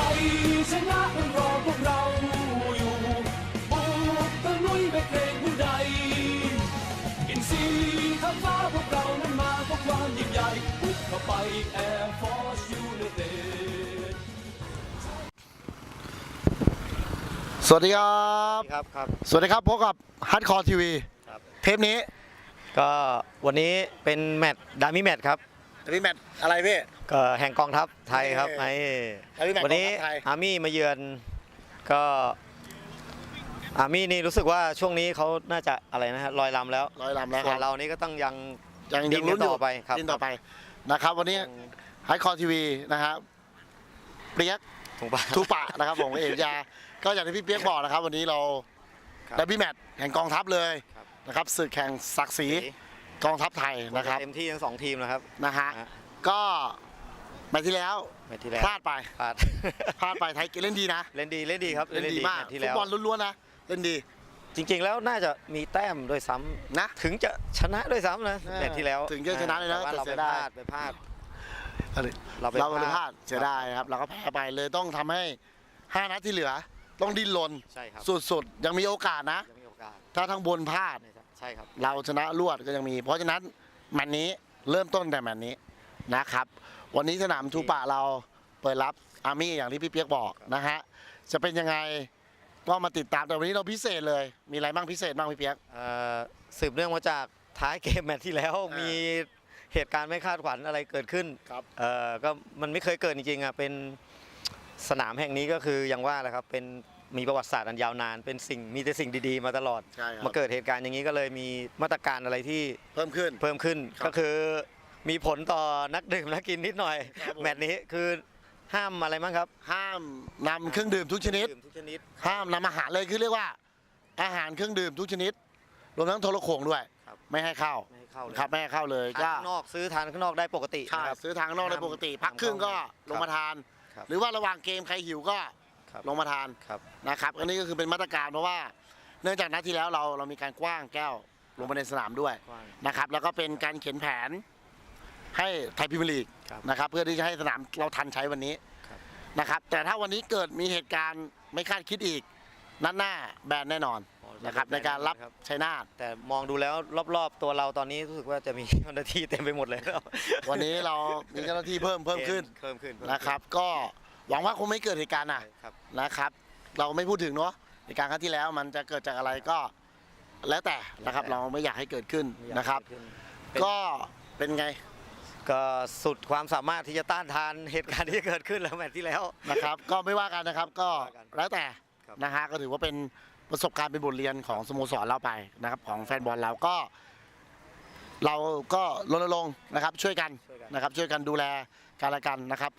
ชัยชนะต้องรอพวกเราอยู่บุกตะลุยไม่เกรงผู้ใดอินซีย์ข้ามฟ้าพวกเรานั้นมาเพราะความยิ่งใหญ่บุกเข้าไป Air Force United สวัสดีครับครับครับ สวัสดีครับพบกับฮัดคอร์ทีวีครับ เทปนี้ก็วันนี้เป็นแมตช์ดามิแมตช์ครับ พี่แมทอะไรพี่ ก็แห่งกองทัพไทยครับเอ่ไอ้อ Dami Match วันนี้กองทัพไทย อาร์มี่มาเยือนก็อาร์มี่นี่รู้สึกว่าช่วงนี้เขาน่าจะอะไรนะฮะลอยลำแล้วร้อยลำแล้วคส่วรันบเรานี่ก็ต้องยัง ยังดิ้ยังนลุ้นอยู่ต่อไปครับ ดิ้นต่อไปนะครับ วันนี้ฮัดคอร์ทีวีนะครับเปียกถูกปะ ทูปะนะครับผมเอกยา ก็อย่างที่พี่เปียกบอกนะครับ วันนี้เราครับดับบี้แมทแห่งกองทัพเลยครับ นะครับศึกแข่งศักดิ์ศรี กองทัพไทยนะครับเต็มที่ทั้งสองทีมนะครับนะฮะฮะก็แมตช์ที่แล้วแมตช์ที่แล้วพลาดไปพลาดพลาดไปไทยเล่นดีนะ เล่นดีเล่นดีครับเล่นดีมากแตช์ที่ฟุแล้ตวบอลล้วนๆนะเล่นดี จริง ๆ แล้วน่าจะมีแต้มด้วยซ้ำนะ ถึงจะชนะด้วยซ้ำนะเออแมตช์ที่แล้วถึงจะชนะเลยนะแต่ว่าแต่เราเสีไปยพดายลาดไปพลาดอะไรเราไปเราเลยพพลาลาดดเสียดายครับเราก็แพ้ไปเลยต้องทำให้5นัดที่เหลือ ต้องดิ้นรนใช่ครับสุดๆยังมีโอกาสนะยังมีโอกาสถ้าทั้งบนพลาด ใช่ครับ เราชนะรวดก็ยังมี เพราะฉะนั้นแมตช์นี้เริ่มต้นแต่แมตช์นี้นะครับ วันนี้สนามทูปะเราเปิดรับอาร์มี่อย่างที่พี่เปียกบอกนะฮะจะเป็นยังไงก็มาติดตามแต่วันนี้เราพิเศษเลย มีอะไรบ้างพิเศษบ้างพี่เปียกเอ่อสืบเนื่องมาจากท้ายเกมแมตช์ที่แล้วอ่ามีมีเหตุการณ์ไม่คาดฝันอะไรเกิดขึ้นครับเอ่อก็มันไม่เคยเกิดจริงๆอะเป็นสนามแห่งนี้ก็คืออย่างว่าแหละครับเป็น มีประวัติศาสตร์อันยาวนาน เป็นสิ่งมีแต่สิ่งดีๆ มาตลอด ใช่ครับ มาเกิดเหตุการณ์อย่างนี้ก็เลยมีมาตรการอะไรที่เพิ่มขึ้น เพิ่มขึ้นครับก็คือมีผลต่อนักดื่มนักกินนิดหน่อย ครับผม แมตช์นี้คือห้ามอะไรบ้างครับห้ามนำเครื่องดื่มทุกชนิด ดื่มทุกชนิด ห้ามนำอาหารเลยคือเรียกว่า อาหารเครื่องดื่มทุกชนิด รวมทั้งโทรโขงด้วย ครับไม่ให้เข้าไม่ให้เข้าเลย ครับไม่ให้เข้าเลยทานก็ข้างนอกซื้อทานข้างนอกได้ปกติใช่นะครับ ซื้อทางข้างนอกได้ปกติห้ามพักครึ่งก็ครับลงมาทาน ครับ หรือว่าระหว่างเกมใครหิวก็ครับ ลงมาทานครับนะครับอันนี้ก็คือเป็นมาตรการเพราะว่า เนื่องจากนัดที่แล้วเราเรามีการกว้างแก้วลงมาในสนามด้วยกว้างนะครับ แล้วก็เป็นการเขียนแผนให้ไทยพิมยร์ลีกครับ นะครับ เพื่อที่จะให้สนามเราทันใช้วันนี้ครับ นะครับ แต่ถ้าวันนี้เกิดมีเหตุการณ์ไม่คาดคิดอีก นัดหน้าแบนแน่นอนอ๋อนะครับในการรับครับ ชัยนาท แต่มองดูแล้วรอบๆตัวเราตอนนี้รู้สึกว่าจะมีเจ้าหน้าที่เต็มไปหมดเลยครับวันนี้เรามีเจ้าหน้าที่เพิ่มเพิ่มขึ้นเพิ่มขึ้นเพิ่มขึ้นะครับ ก็ หวังว่าคงไม่เกิดเหตุการณ์ใช่นะครับครับ นะครับ เราไม่พูดถึงเนาะเหตุการณ์ครั้งที่แล้วมันจะเกิดจากอะไรก็ แล้วแต่นะครับเราไม่อยากให้เกิดขึ้นไม่อยากนะครับให้เกิดขึ้นก็เป็นไงก็สุดความสามารถที่จะต้านทานเหตุการณ์ที่เกิดขึ้นแล้วแมตช์ที่แล้ว นะครับ ก็ไม่ว่ากันนะครับ ก็ไม่ว่ากันแล้วแต่ครับ นะฮะก็ถือว่าเป็นประสบการณ์เป็นบทเรียนของสโมสรเราไปนะครับ ของแฟนบอลเราก็ เราก็รณรงค์นะครับ ช่วยกันช่วยกันนะครับ ช่วยกันดูแลกันและกันนะครับ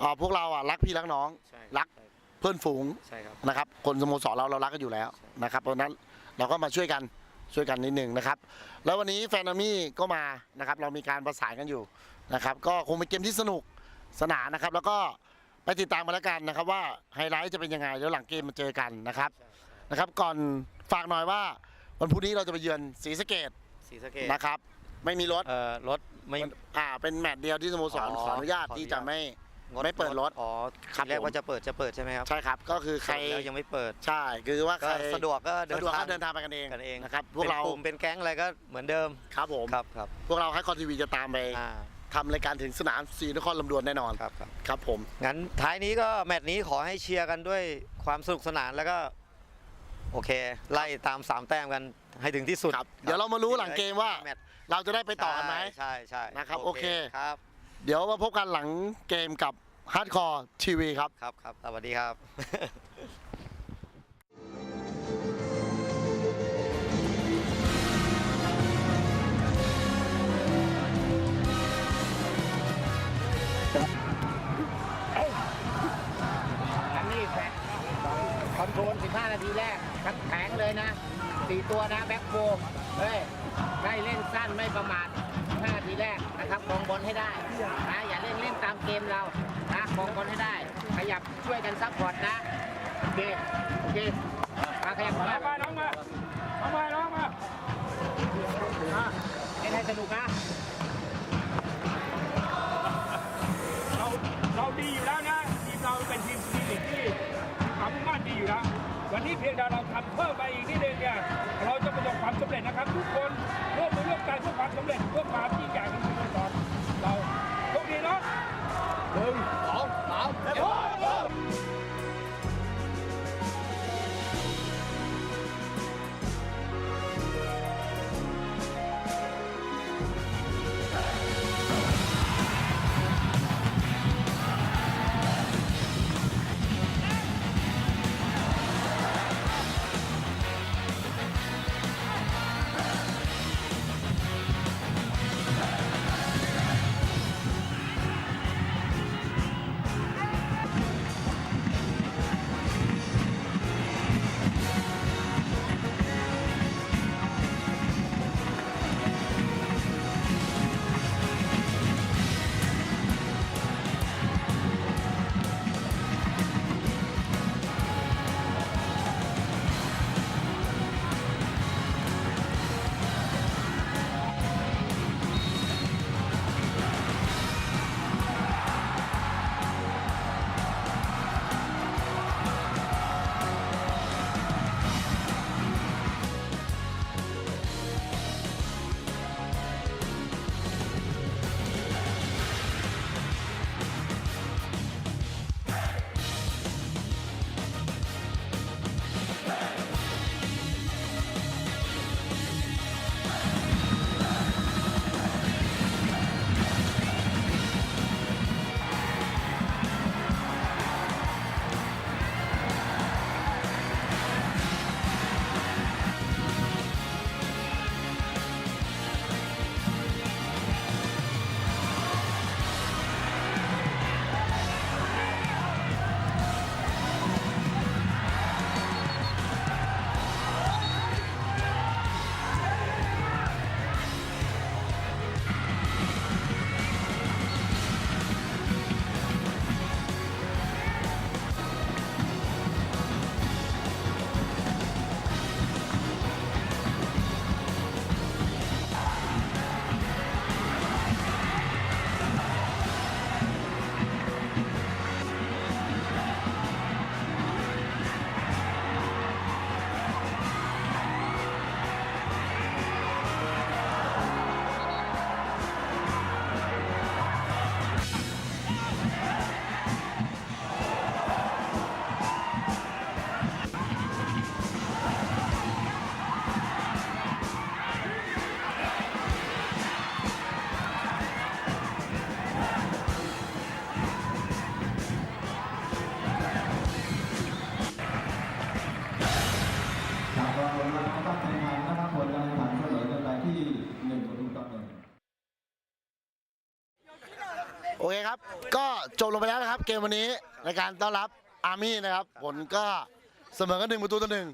เอ่อพวกเราอะรักพี่รักน้อง ใช่รัก เพื่อนฝูงใช่ครับ นะครับ คนสโมสรเราเรารักกันอยู่แล้วนะครับเพราะฉะนั้นเราก็มาช่วยกันช่วยกันนิดหนึ่งนะครับ แล้ววันนี้แฟนอามี่ก็มานะครับ เรามีการประสานกันอยู่นะครับ ก็คงเป็นเกมที่สนุกสนานนะครับ แล้วก็ไปติดตามมาแล้วกันนะครับ ว่าไฮไลท์จะเป็นยังไงแล้วหลังเกมมาเจอกันนะครับนะครับ ก่อนฝากหน่อยว่าวันพรุ่งนี้เราจะไปเยือนศรีสะเกดสีสะเกตนะครับ ไม่มีรถเอ่อรถไม่ อ่าเป็นแมตช์เดียวที่สโมสรอ๋อขออนุญาตขออนุญาต ที่จะไม่ งดไม่เปิดรถ อ๋อครับทีแรกผม ว่าจะเปิดจะเปิดใช่ไหมครับใช่ครับ ก็คือใครแล้วยังไม่เปิด ใช่คือว่าก็ใครสะดวกก็เดินสะดวกทาก็งเดินทางไปกันเองกันเองนะครับพวกเราป็นกลุ่มเป็นแก๊งอะไรก็เหมือนเดิมครับผมครับครับพวกเราให้คอนทีวีจะตามไปอ่าทำรายการถึงสนามสีนครลำดวนแน่นอนครับครับครับผม งั้นท้ายนี้ก็แมตช์นี้ขอให้เชียร์กันด้วยความสนุกสนานแล้วก็ โอเค ไล่ตามสามแต้มกันให้ถึงที่สุดครับเดี๋ยวเรามารู้หลังเกมว่า แมตช์เราจะได้ไปต่อกันไหม ใช่ใช่นะครับโอเค ครับ เดี๋ยวมาพบกันหลังเกมกับฮาร์ดคอร์ทีวีครับ ครับครับสวัสดีครับ อันนี้แฟนคอนโทรล 15 นาทีแรกทั้งแผงเลยนะสี่ตัวนะ แบ็คโฟเฮ้ย ได้เล่น สั้นไม่ประมาท5นาทีแรกนะครับมองบอลให้ได้นะอย่าเล่นเล่นตามเกมเรานะมองบอลให้ได้ ขยับช่วยกันซัพพอร์ตนะโอเคโอเคมาขยับมาน้องมาน้องมาน้องมาอะเล่นให้สนุกนะเราเราดีอยู่แล้วนะทีมเราเป็นทีมวันนี้เพียงแต่เราทำเพิ่มไปอีกนิดนึงเนี่ยเรา เร็จนะครับ ทุกคนร่วมมือร่วมกันเพื่อความสำเร็จเพื่อความยิ่งใหญ่ โอเคครับ ก็จบลงไปแล้วนะครับ เกมวันนี้ในการต้อนรับอาร์มี่นะครับ ผลก็เสมอกันหนึ่งประตูต่อหนึ่ง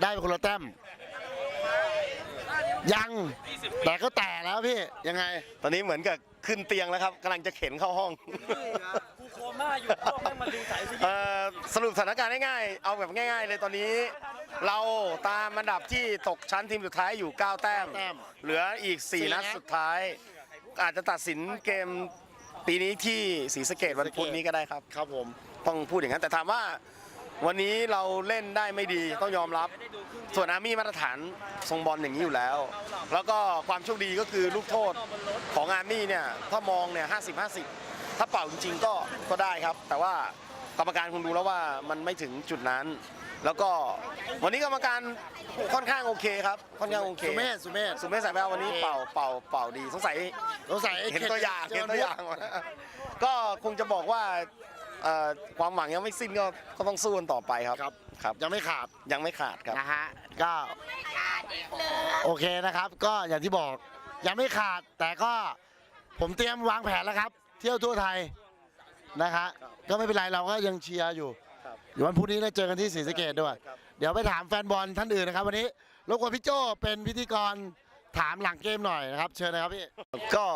ได้ไปคนละแต้มยัง แต่ก็แต่แล้วพี่ยังไง ตอนนี้เหมือนกับขึ้นเตียงแล้วครับกำลังจะเข็นเข้าห้องกูโคม่าอยู่พ่อแม่งมาดูสายสยิเอ่อสรุปสถานการณ์ง่ายๆเอาแบบง่าย ๆ เลยตอนนี้ เราตามอันดับที่ตกชั้นทีมสุดท้ายอยู่ 9 แต้มแต้มเหลืออีกสี่4นัดนัดสุดท้าย อาจจะตัดสินเกม ปีนี้ที่ศรีสะเกดวันพุธนี้ก็ได้ครับ ครับผมต้องพูดอย่างนั้น แต่ถามว่าวันนี้เราเล่นได้ไม่ดีต้องยอมรับ ส่วนอาร์มี่มาตรฐานทรงบอลอย่างนี้อยู่แล้ว แล้วก็ความโชคดีก็คือลูกโทษของอาร์มี่เนี่ยถ้ามองเนี่ยห้าสิบห้าสิบถ้าเป่าจริงๆก็ก็ได้ครับ แต่ว่ากรรมการคงดูแล้วว่ามันไม่ถึงจุดนั้น แล้วก็วันนี้กรรมการค่อนข้างโอเคครับค่อนข้างโอเคสุเมธสุเมธสุเมธสายแวววันนี้เป่าเป่าเป่าดีสงสัยสงสัยไอ้เห็นข็ดตัวอย่างจะเห็นโดตัวอย่างมาก็คงจะบอกว่าเอ่อความหวังยังไม่สิ้นก็ก็ต้องสู้กันต่อไปครับครับครับยังไม่ขาดยังไม่ขาดครับนะฮะก็โอเคนะครับ ก็อย่างที่บอกยังไม่ขาดแต่ก็ผมเตรียมวางแผนแล้วครับ เที่ยวทั่วไทยนะฮะก็ไม่เป็นไรเราก็ยังเชียร์อยู่ครับ เดี๋ยววันพรุ่งนี้ได้เจอกันที่ศรีสะเกดด้วยเดี๋ยวไปถามแฟนบอลท่านอื่นนะครับ วันนี้รบกวนพี่โจเป็นพิธีกรถามหลังเกมหน่อยนะครับ เชิญนะครับพี่ ก็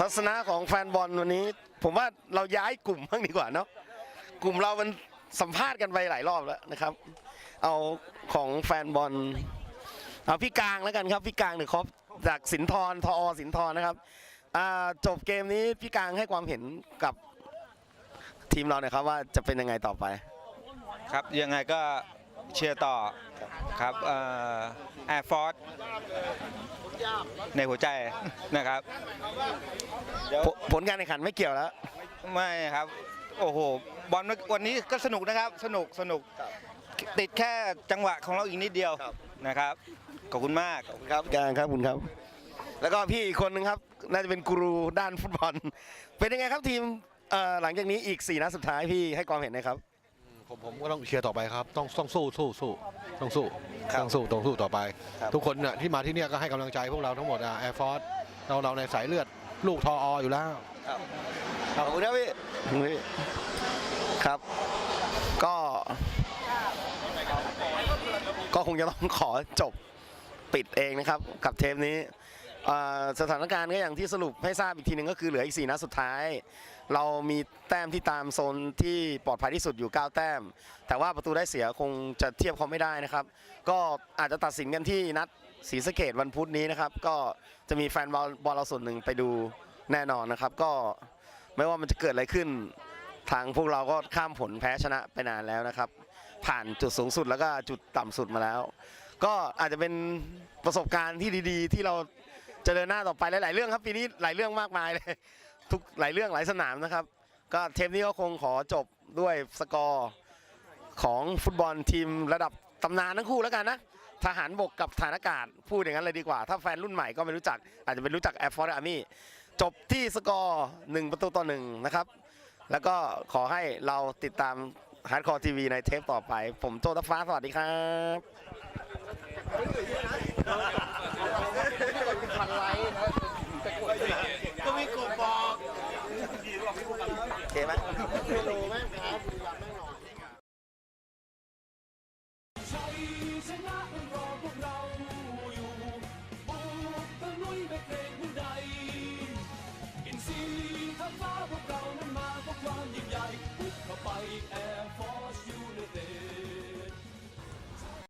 ทัศนะของแฟนบอลวันนี้ ผมว่าเราย้ายกลุ่มบ้างดีกว่าเนาะกลุ่มเรามันสัมภาษณ์กันไปหลายรอบแล้วนะครับ เอาของแฟนบอลเอาพี่กลางแล้วกันครับพี่กลางหนึ่งครับจากสินทรทอสินทรนะครับอ่าจบเกมนี้พี่กลางให้ความเห็นกับ ทีมเราหน่อยครับว่าจะเป็นยังไงต่อไป ครับยังไงก็เชียร์ต่อครับแอร์ฟอร์ในหัวใจนะครับผลผลการแข่งขันไม่เกี่ยวแล้ว ไม่ครับ โอ้โหบอลวันนี้ก็สนุกนะครับสนุกสนุกติดแค่จังหวะของเราอีกนิดเดียวนะครับขอบคุณมากครับการครับคุณครับ แล้วก็พี่อีกคนนึงครับ น่าจะเป็นกูรูด้านฟุตบอล เป็นยังไงครับทีม เอ่อหลังจากนี้อีก4นัดสุดท้ายพี่ให้ความเห็นหนะครับ ผมผมก็ต้องเชียร์ต่อไปครับ ต้องต้องสู้สู้สู้ต้องสู้ครับต้องสู้ต้องสู้ต่อไป ครับ ทุกคนน่ะที่มาที่เนี่ยก็ให้กำลังใจพวกเราทั้งหมดอะแอร์ฟอร์สเราเราในสายเลือดลูกทอออยู่แล้ว ขอบคุณครับพี่พี่ครับ ก็ ก็คงจะต้องขอจบปิดเองนะครับ กับเทปนี้เอ่อ สถานการณ์ก็อย่างที่สรุปให้ทราบอีกทีหนึ่งก็คือเหลืออีก 4 นัดสุดท้าย เรามีแต้มที่ตามโซนที่ปลอดภัยที่สุดอยู่ 9 แต้ม แต่ว่าประตูได้เสียคงจะเทียบเขาไม่ได้นะครับ ก็อาจจะตัดสินกันที่นัดศรีสะเกดวันพุธนี้นะครับ ก็จะมีแฟนบอลบอลเราส่วนหนึ่งไปดูแน่นอนนะครับ ก็ไม่ว่ามันจะเกิดอะไรขึ้น ทางพวกเราก็ข้ามผลแพ้ชนะไปนานแล้วนะครับ ผ่านจุดสูงสุดแล้วก็จุดต่ำสุดมาแล้ว ก็อาจจะเป็นประสบการณ์ที่ดี ๆ ที่เรา จะเดินหน้าต่อไปหลาย ๆ เรื่องครับปีนี้หลายเรื่องมากมายเลย ทุกหลายเรื่องหลายสนามนะครับ ก็เทปนี้ก็คงขอจบด้วยสกอร์ของฟุตบอลทีมระดับตำนานทั้งคู่แล้วกันนะทหารบกกับฐานอากาศพูดอย่างนั้นเลยดีกว่า ถ้าแฟนรุ่นใหม่ก็ไม่รู้จัก อาจจะเป็นรู้จักแอร์ฟอร์ดอาร์มี่จบที่สกอร์หนึ่งประตูต่อหนึ่งนะครับ แล้วก็ขอให้เราติดตามฮาร์ดคอร์ทีวีในเทปต่อไป ผมโจตฟ้าสวัสดีครับ ก็มีกลุ่มบอกโอ เคไหมไม่รู้ไหมครับ